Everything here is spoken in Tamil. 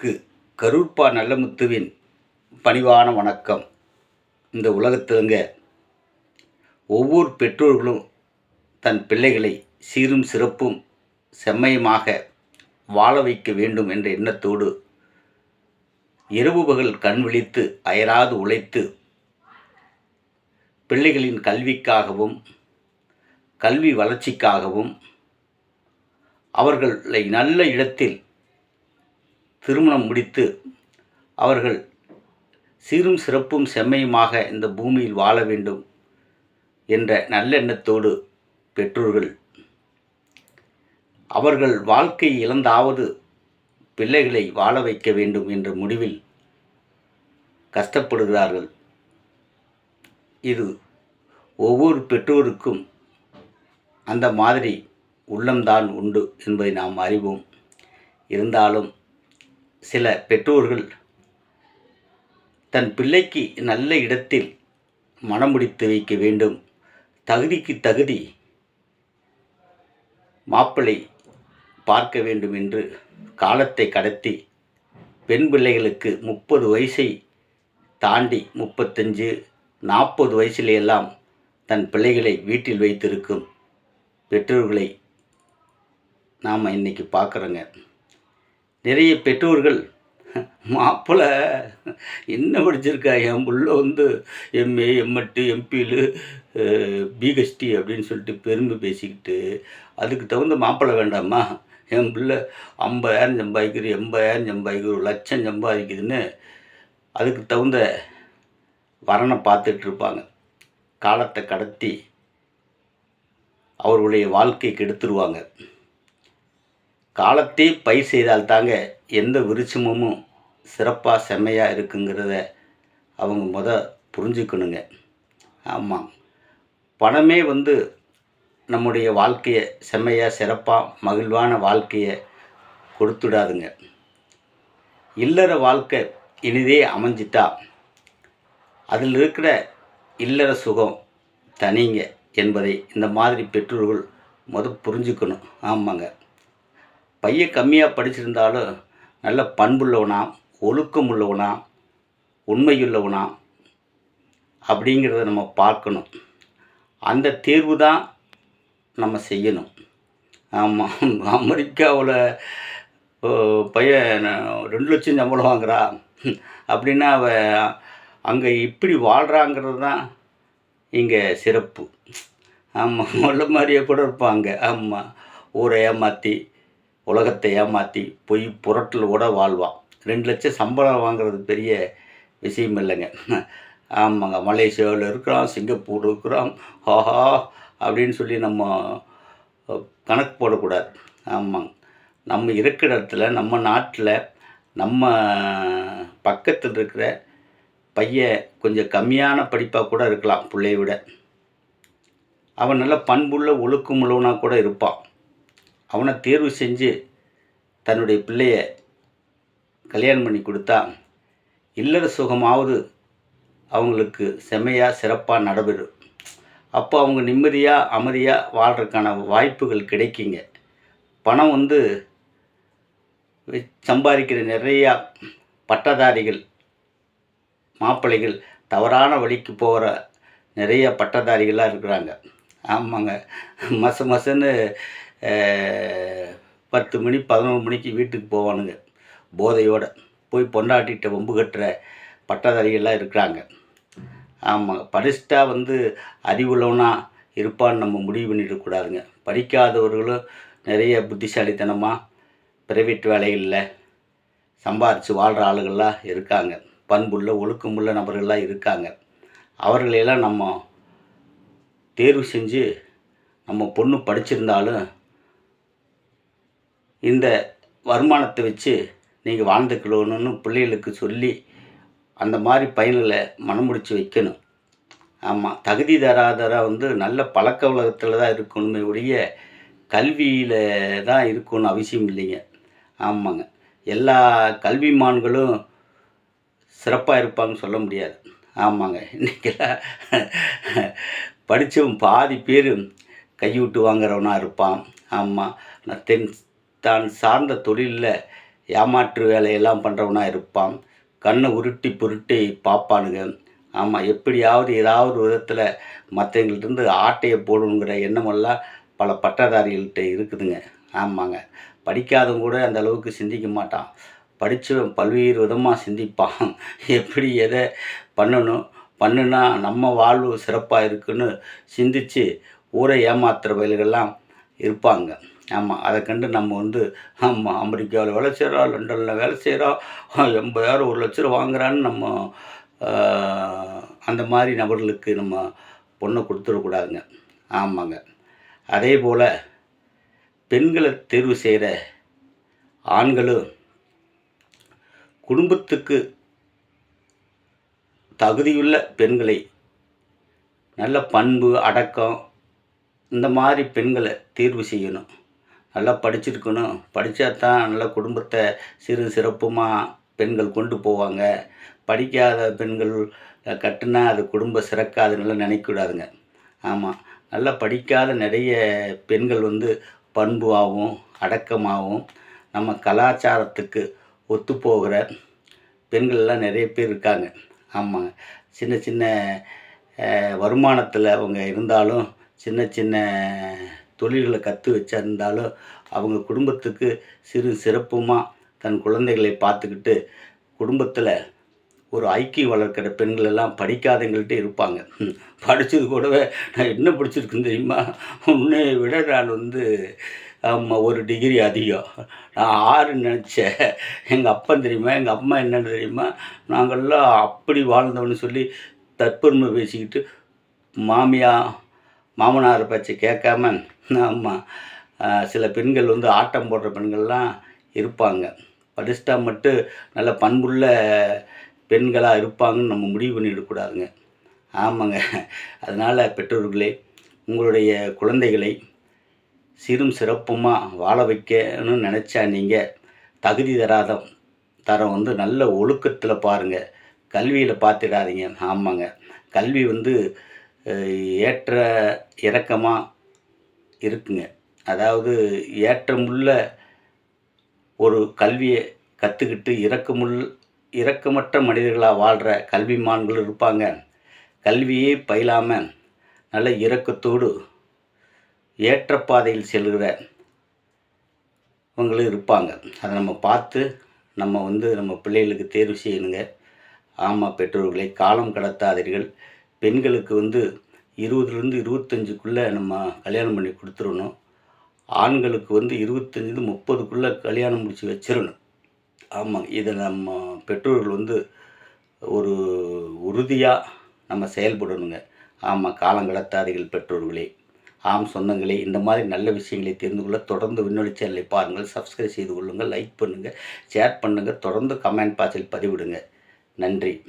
அனைவருக்கு கரூர்பா நல்லமுத்துவின் பணிவான வணக்கம். இந்த உலகத்திலங்க ஒவ்வொரு பெற்றோர்களும் தன் பிள்ளைகளை சீரும் சிறப்பும் செம்மையுமாக வாழ வைக்க வேண்டும் என்ற எண்ணத்தோடு இரவு பகல் கண் விழித்து அயராது உழைத்து பிள்ளைகளின் கல்விக்காகவும் கல்வி வளர்ச்சிக்காகவும் அவர்களை நல்ல இடத்தில் திருமணம் முடித்து அவர்கள் சீரும் சிறப்பும் செம்மையுமாக இந்த பூமியில் வாழ வேண்டும் என்ற நல்லெண்ணத்தோடு பெற்றோர்கள் அவர்கள் வாழ்க்கை இழந்தாவது பிள்ளைகளை வாழ வைக்க வேண்டும் என்ற முடிவில் கஷ்டப்படுகிறார்கள். இது ஒவ்வொரு பெற்றோருக்கும் அந்த மாதிரி உள்ளம்தான் உண்டு என்பதை நாம் அறிவோம். இருந்தாலும் சில பெற்றோர்கள் தன் பிள்ளைக்கு நல்ல இடத்தில் மனம் முடித்து வைக்க வேண்டும். தகுதிக்கு தகுதி மாப்பிள்ளை பார்க்க வேண்டும் என்று காலத்தை கடத்தி பெண் பிள்ளைகளுக்கு முப்பது வயசை தாண்டி முப்பத்தஞ்சு நாற்பது வயசிலேயெல்லாம் தன் பிள்ளைகளை வீட்டில் வைத்திருக்கும் பெற்றோர்களை நாம் இன்றைக்கி பார்க்குறோங்க. நிறைய பெற்றோர்கள் மாப்பிள்ளை என்ன படிச்சிருக்கா? என் புள்ள வந்து எம்ஏ எம்எட்டு எம்பியில் பிஹெச்டி அப்படின்னு சொல்லிட்டு பெருமை பேசிக்கிட்டு அதுக்கு தகுந்த மாப்பிள்ளை வேண்டாமா? என் பிள்ளை ஐம்பதாயிரம் சம்பாதிக்கிறது எண்பதாயிரம் சம்பாதிக்கிறது ஒரு லட்சம் சம்பாதிக்குதுன்னு அதுக்கு தகுந்த வரனை பார்த்துட்டு இருப்பாங்க. காலத்தை கடத்தி அவர்களுடைய வாழ்க்கை கெடுத்துருவாங்க காலத்தை பயிர் செய்தால் தாங்க எந்த விருட்சமும் சிறப்பாக செம்மையாக இருக்குங்கிறத அவங்க முத புரிஞ்சுக்கணுங்க. ஆமாம் பணமே வந்து நம்முடைய வாழ்க்கையை செம்மையாக சிறப்பாக மகிழ்வான வாழ்க்கையை கொடுத்துடாதுங்க. இல்லற வாழ்க்கை இனிதே அமைஞ்சிட்டா அதில் இருக்கிற இல்லற சுகம் தனிங்க என்பதை இந்த மாதிரி பெற்றோர்கள் முத புரிஞ்சுக்கணும். ஆமாங்க. பையன் கம்மியாக படிச்சிருந்தாலும் நல்ல பண்புள்ளவனா ஒழுக்கம் உள்ளவனா உண்மையுள்ளவனா அப்படிங்கிறத நம்ம பார்க்கணும். அந்த தேர்வு தான் நம்ம செய்யணும். ஆமாம் அமெரிக்காவில் பையன் ரெண்டு லட்சம் சம்பளம் வாங்குறா. அப்படின்னா அவ அங்கே இப்படி வாழ்கிறாங்கிறது தான் இங்கே சிறப்பு. ஆமாம் உள்ள மாதிரியே கூட இருப்பாங்க. ஆமாம் ஊரை ஏமாற்றி உலகத்தை ஏமாற்றி பொய் புரட்டில் கூட வாழ்வான் ரெண்டு லட்சம் சம்பளம் வாங்குறது பெரிய விஷயம் இல்லைங்க. ஆமாங்க மலேசியாவில் இருக்கிறோம் சிங்கப்பூர் இருக்கிறோம் ஹாஹா அப்படின்னு சொல்லி நம்ம கணக்கு போடக்கூடாது. ஆமாங்க. நம்ம இருக்கிற இடத்துல நம்ம நாட்டில் நம்ம பக்கத்தில் இருக்கிற பையன் கொஞ்சம் கம்மியான படிப்பாக கூட இருக்கலாம் பிள்ளைய விட. அவன் நல்ல பண்புள்ள ஒழுக்கமுள்ளவனாக கூட இருப்பான். அவனை தேர்வு செஞ்சு தன்னுடைய பிள்ளைய கல்யாணம் பண்ணி கொடுத்தா இல்லற சுகமாவது அவங்களுக்கு செம்மையாக சிறப்பாக நடைபெறும் அப்போ அவங்க நிம்மதியாக அமைதியாக வாழ்கிறதுக்கான வாய்ப்புகள் கிடைக்குங்க. பணம் வந்து சம்பாதிக்கிற நிறையா பட்டதாரிகள் மாப்பிள்ளைகள் தவறான வழிக்கு போகிற நிறைய பட்டதாரிகளாக இருக்கிறாங்க. ஆமாங்க. மச மசன்னு பத்து மணி பதினொரு மணிக்கு வீட்டுக்கு போவானுங்க. போதையோடு போய் பொண்டாட்டிகிட்ட வம்பு கட்டுற பட்டதாரிகள்லாம் இருக்கிறாங்க. ஆமாம் படிச்சுட்டா வந்து அறிவுள்ளவனா இருப்பான்னு நம்ம முடிவு பண்ணிடக்கூடாதுங்க படிக்காதவர்களும் நிறைய புத்திசாலித்தனமாக பிரைவேட் வேலைகளில் சம்பாரித்து வாழ்கிற ஆளுகள்லாம் இருக்காங்க. பண்புள்ள ஒழுக்கமுள்ள நபர்கள்லாம் இருக்காங்க. அவர்களையெல்லாம் நம்ம தேர்வு செஞ்சு நம்ம பொண்ணு படிச்சிருந்தாலும் இந்த வருமானத்தை வச்சு நீங்கள் வாழ்ந்துக்கணும்னு பிள்ளைகளுக்கு சொல்லி அந்த மாதிரி பையன்களை மனம் முடித்து வைக்கணும். ஆமாம் தகுதி தராதராக வந்து நல்ல பழக்க உலகத்தில் தான் இருக்கணுமே ஒழிய கல்வியில் தான் இருக்கணும்னு அவசியம் இல்லைங்க. ஆமாங்க. எல்லா கல்விமான்களும் சிறப்பாக இருப்பாங்கன்னு சொல்ல முடியாது. ஆமாங்க. இன்றைக்கெல்லாம் படித்தவன் பாதி பேர் கையூட்டு வாங்குறவனாக இருப்பான். ஆமாம் நான் தென் தான் சார்ந்த தொழிலில் ஏமாற்று வேலையெல்லாம் பண்ணுறவனாக இருப்பான். கண்ணை உருட்டி புருட்டி பார்ப்பானுங்க ஆமாம் எப்படியாவது ஏதாவது விதத்தில் மற்றவங்கள்ட்டருந்து ஆட்டையை போடணுங்கிற எண்ணமெல்லாம் பல பட்டதாரிகள்கிட்ட இருக்குதுங்க. ஆமாங்க. படிக்காதவங்க கூட அந்த அளவுக்கு சிந்திக்க மாட்டான். படித்தவன் பல்வேறு விதமாக சிந்திப்பான். எப்படி எதை பண்ணணும்? பண்ணுனா நம்ம வாழ்வு சிறப்பாக இருக்குன்னு சிந்தித்து ஊரை ஏமாத்துகிற வயல்கள்லாம் இருப்பாங்க. ஆமாம் அதை கண்டு நம்ம வந்து ஆமாம் அமெரிக்காவில் வேலை செய்கிறோம் லண்டனில் வேலை செய்கிறோம் எண்பதாயிரம் ஒரு லட்ச ரூபா வாங்குறான்னு நம்ம அந்த மாதிரி நபர்களுக்கு நம்ம பொண்ணை கொடுத்துடக்கூடாதுங்க. ஆமாங்க. அதே போல் பெண்களை தேர்வு செய்கிற ஆண்களும் குடும்பத்துக்கு தகுதியுள்ள பெண்களை நல்ல பண்பு அடக்கம் இந்த மாதிரி பெண்களை தேர்வு செய்யணும். நல்லா படிச்சிருக்கணும். படித்தா தான் நல்ல குடும்பத்தை சிறு சிறப்புமாக பெண்கள் கொண்டு போவாங்க. படிக்காத பெண்கள் கட்டுனா அது குடும்ப சிறக்காதுன்னு நினைக்கக்கூடாதுங்க. ஆமாம் நல்லா படிக்காத நிறைய பெண்கள் வந்து பண்புவாகவும் அடக்கமாகவும் நம்ம கலாச்சாரத்துக்கு ஒத்துப்போகிற பெண்கள்லாம் நிறைய பேர் இருக்காங்க. ஆமாங்க. சின்ன சின்ன வருமானத்தில் அவங்க இருந்தாலும் சின்ன சின்ன தொழில்களை கற்று வச்சிருந்தாலும் அவங்க குடும்பத்துக்கு சிறு சிறப்புமாக தன் குழந்தைகளை பார்த்துக்கிட்டு குடும்பத்தில் ஒரு ஐக்கியம் வளர்க்குற பெண்கள் எல்லாம் படிக்காதவங்கள்ட்ட இருப்பாங்க. படித்தது கூடவே நான் என்ன படிச்சிருக்குன்னு தெரியுமா? உன்னை விட நான் வந்து ஆமாம் ஒரு டிகிரி அதிகம். நான் ஆறுன்னு நினச்சேன். எங்கள் அப்பன் தெரியுமா? எங்கள் அம்மா என்னன்னு தெரியுமா? நாங்கள்லாம் அப்படி வாழ்ந்தோம்னு சொல்லி தற்பெருமை பேசிக்கிட்டு மாமியா மாமனார் பேச்சை கேட்காம ஆமாம் சில பெண்கள் வந்து ஆட்டம் போடுற பெண்கள்லாம் இருப்பாங்க. படிச்சுட்டா மட்டும் நல்ல பண்புள்ள பெண்களாக இருப்பாங்கன்னு நம்ம முடிவு பண்ணிடக்கூடாதுங்க ஆமாங்க. அதனால் பெற்றோர்களே உங்களுடைய குழந்தைகளை சிறும் சிறப்புமாக வாழ வைக்கணும்னு நினச்சா நீங்கள் தகுதி தராத தரம் வந்து நல்ல ஒழுக்கத்தில் பாருங்கள் கல்வியில் பார்த்துடாதீங்க ஆமாங்க. கல்வி வந்து ஏற்ற இறக்கமாக இருக்குங்க. அதாவது ஏற்றமுள்ள ஒரு கல்வியை கற்றுக்கிட்டு இறக்கமுள் இறக்கமற்ற மனிதர்களாக வாழ்கிற கல்விமான்கள் இருப்பாங்க. கல்வியே பயிலாமல் நல்ல இறக்கத்தோடு ஏற்ற பாதையில் செல்கிற இவங்களும் இருப்பாங்க. அதை நம்ம பார்த்து நம்ம வந்து நம்ம பிள்ளைகளுக்கு தேர்வு செய்யணுங்க. ஆமாம் பெற்றோர்களை காலம் கடத்தாதீர்கள். பெண்களுக்கு வந்து இருபதுலேருந்து இருபத்தஞ்சுக்குள்ளே நம்ம கல்யாணம் பண்ணி கொடுத்துடணும். ஆண்களுக்கு வந்து இருபத்தஞ்சிலேருந்து முப்பதுக்குள்ளே கல்யாணம் முடிச்சு வச்சிடணும். ஆமாம் இதை நம்ம பெற்றோர்கள் வந்து ஒரு உறுதியாக நம்ம செயல்படணுங்க. ஆமாம் காலம் பெற்றோர்களே. ஆம் சொந்தங்களே இந்த மாதிரி நல்ல விஷயங்களை தெரிந்து கொள்ள தொடர்ந்து விண்ணொலி சேனலை பாருங்கள். சப்ஸ்கிரைப் செய்து கொள்ளுங்கள். லைக் பண்ணுங்கள் ஷேர் பண்ணுங்கள் தொடர்ந்து கமெண்ட் பாக்ஸில் பதிவிடுங்க. நன்றி.